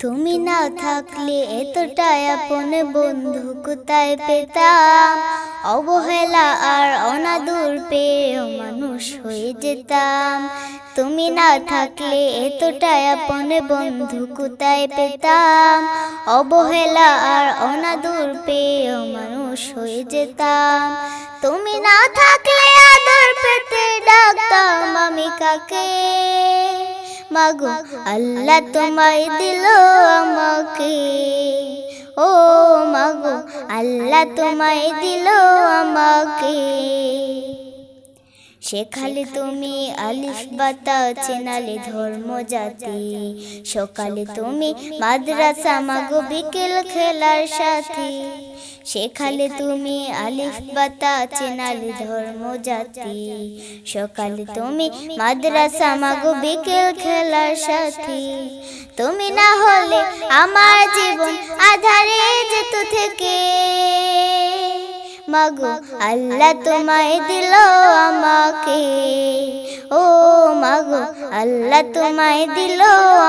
তুমি না থাকলে এতটাই আপন বন্ধু কোথায় পেতাম? অবহেলা আর অনাদুর পেয়ে মানুষ হয়ে যেতাম। তুমি না থাকলে এতটাই আপন বন্ধু কোথায় পেতাম? অবহেলা আর অনাদুর পেয়ে মানুষ হয়ে যেতাম। তুমি না থাকলে আদর পেতে ডাকতাম আমি কাকে? মাগো, আল্লাহ তোমায় দিল আমাকে। ও মাগো, আল্লাহ তোমায় দিল আমাকে। শেখালে তুমি আলিফ বাতা চেনালে ধর্ম জাতি। সকালে তুমি মাদ্রাসা, মাগো বিকেল খেলার সাথে। শেখালে তুমি আলিফ বাতা, চেনালে ধর্ম জাতি। সকালে তুমি মাদ্রাসা, মাগো বিকেল খেলার সাথে। তুমি না হলে আমার জীবন আধারে যেত থেকে। মাগো, আল্লাহ তোমায় দিল আমাকে। ও মাগো, আল্লাহ তোমায় দিল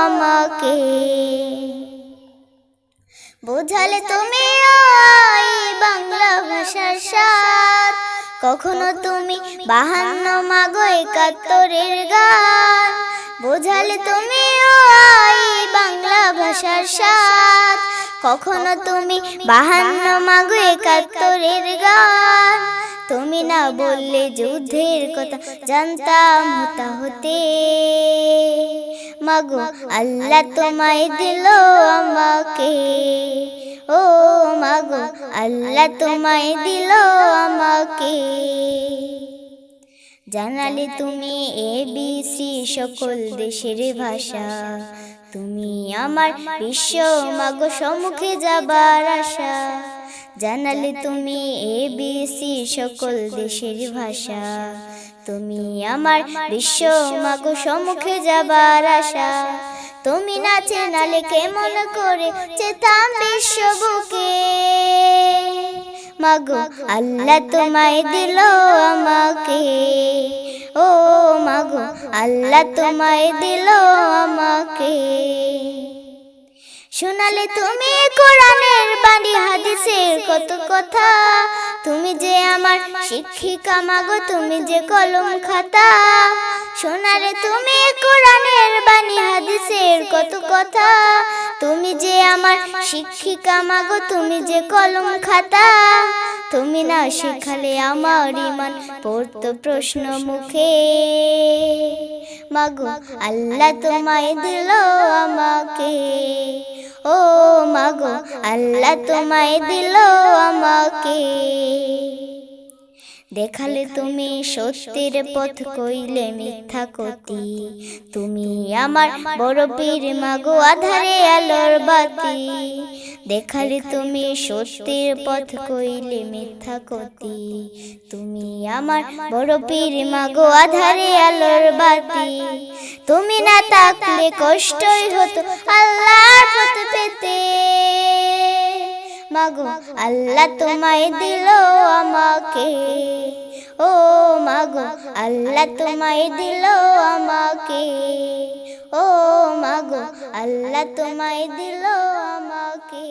আমাকে। বোঝালে তুমি ভাষার কখনো তুমি বাহান্ন মাগো একাত্তরের গান। বোঝালে তুমি ওই বাংলা ভাষার সাথ কখনো তুমি বাহান্ন মাগো একাত্তরের গান। তুমি না বললে যুদ্ধের কথা, জানতাম হতা হতে। মাগো, আল্লাহ তোমায় দিল আমাকে। আল্লাহ তোমায় দিল আমাকে। জানালে তুমি এ বি সি সকল দেশের ভাষা। তুমি আমার বিশ্ব, মাগো সম্মুখে যাবার আশা। জানালে তুমি এ বি সি সকল দেশের ভাষা। তুমি আমার বিশ্ব, মাগো সম্মুখে যাবার আশা। তুমি না চেনালে কেমন করে চেতাম বিশ্ব বুকে। মাগো আল্লাহ তোমায় দিল আমাকে। ও মাগো আল্লাহ তোমায় দিল আমাকে। শোনালে তুমি কোরআনের বাণী হাদিসের কত কথা। তুমি যে আমার শিক্ষিকা মাগো তুমি যে কলম খাতা। শোনালে তুমি কোরআনের বাণী হাদিসের কত কথা। তুমি যে আমার শিক্ষিকা মাগো তুমি যে কলম খাতা, তুমি না শিখালে আমার ইমান পড়তো প্রশ্ন মুখে। মাগো আল্লাহ তোমায় দিল আমাকে। ও মাগো আল্লাহ তোমায় দিল আমাকে। দেখালে তুমি সত্যের পথ কইলে মিথ্যা কতি তুমি আমার বড় পীর মাগো আধারে আলোর বাতি। দেখালে তুমি সত্যের পথ কইলে মিথ্যা কতি তুমি আমার বড় পীর মাগো আধারে আলোর বাতি। তুমি না থাকলে কষ্টই হতো আল্লাহর পথ পেতে। মাগো আল্লাহ তোমায় দিল আমাকে। ও মাগো আল্লাহ তোমায় দিল আমাকে। ও মাগো আল্লাহ তোমায় দিল আমাকে।